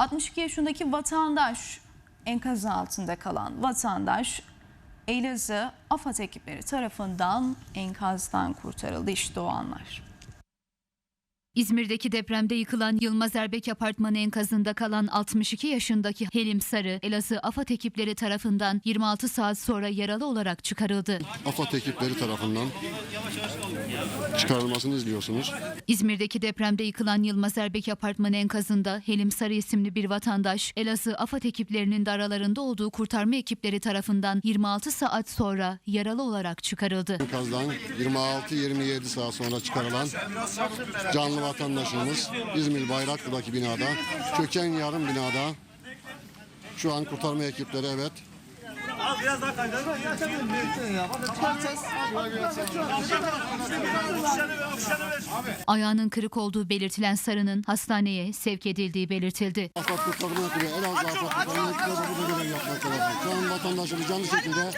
62 yaşındaki vatandaş enkazın altında kalan vatandaş Elazığ AFAD ekipleri tarafından enkazdan kurtarıldı. İşte o anlar. İzmir'deki depremde yıkılan Yılmaz Erbek apartmanı enkazında kalan 62 yaşındaki Helim Sarı, Elazığ AFAD ekipleri tarafından 26 saat sonra yaralı olarak çıkarıldı. AFAD ekipleri tarafından çıkarılmasını izliyorsunuz. İzmir'deki depremde yıkılan Yılmaz Erbek apartmanı enkazında Helim Sarı isimli bir vatandaş, Elazığ AFAD ekiplerinin de aralarında olduğu kurtarma ekipleri tarafından 26 saat sonra yaralı olarak çıkarıldı. Enkazdan 26-27 saat sonra çıkarılan canlı vatandaşımız İzmir Bayraklı'daki binada, çöken yarım binada şu an kurtarma ekipleri evet Ayağının kırık olduğu belirtilen Sarı'nın hastaneye sevk edildiği belirtildi. AFAD kurtarma ekibi, Elazığ AFAD kurtarma de burada görev yapmaktadır. Şu an vatandaşımız canlı şekilde